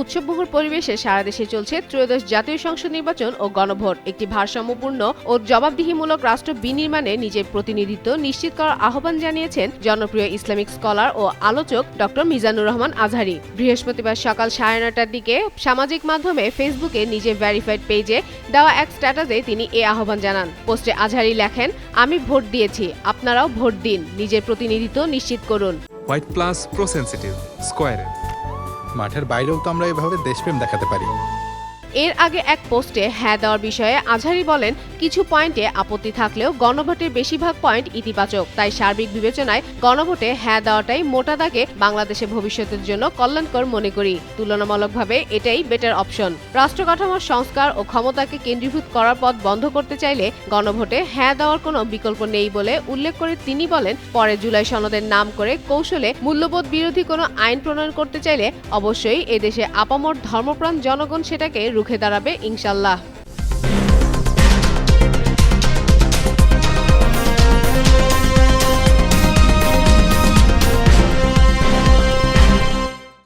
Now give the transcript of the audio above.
উৎসবমুখর পরিবেশে সারা দেশে চলছে ত্রয়োদশ জাতীয় সংসদ নির্বাচন ও গণভোট। একটি ভারসাম্যপূর্ণ ও জবাবদিহিমূলক রাষ্ট্র বিনির্মাণে নিজের প্রতিনিধিত্ব নিশ্চিত করার আহ্বান জানিয়েছেন জনপ্রিয় ইসলামিক স্কলার ও আলোচক ডক্টর মিজানুর রহমান আজহারি। বৃহস্পতিবার সকাল সাড়ে নটার দিকে সামাজিক মাধ্যমে ফেসবুকে নিজের ভ্যারিফাইড পেজে দেওয়া এক স্ট্যাটাসে তিনি এ আহ্বান জানান। পোস্টে আজহারি লেখেন, আমি ভোট দিয়েছি, আপনারাও ভোট দিন, নিজের প্রতিনিধিত্ব নিশ্চিত করুন। হোয়াইট প্লাস প্রো সেন্সিটিভ স্কোয়ারে মাঠের বাইরেও তো আমরা এভাবে দেশপ্রেম দেখাতে পারি। এর আগে এক পোস্টে হ্যাঁ দেওয়ার বিষয়ে আজহারি বলেন, কিছু পয়েন্টে আপত্তি থাকলেও গণভোটের বেশিরভাগ পয়েন্ট ইতিবাচক, তাই সার্বিক বিবেচনায় গণভোটে হ্যাঁ দেওয়াটাই মোটা দাগে বাংলাদেশের ভবিষ্যতের জন্য কল্যাণকর মনে করি। তুলনামূলকভাবে এটাই বেটার অপশন রাষ্ট্র কাঠামোর সংস্কার ও ক্ষমতাকে কেন্দ্রীভূত করার পথ বন্ধ করতে চাইলে গণভোটে হ্যাঁ দেওয়ার কোনো বিকল্প নেই বলে উল্লেখ করে তিনি বলেন, পরে জুলাই সনদের নাম করে কৌশলে মূল্যবোধ বিরোধী কোনো আইন প্রণয়ন করতে চাইলে অবশ্যই এদেশে আপামর ধর্মপ্রাণ জনগণ সেটাকে রুখে দাঁড়াবে ইনশাল্লাহ।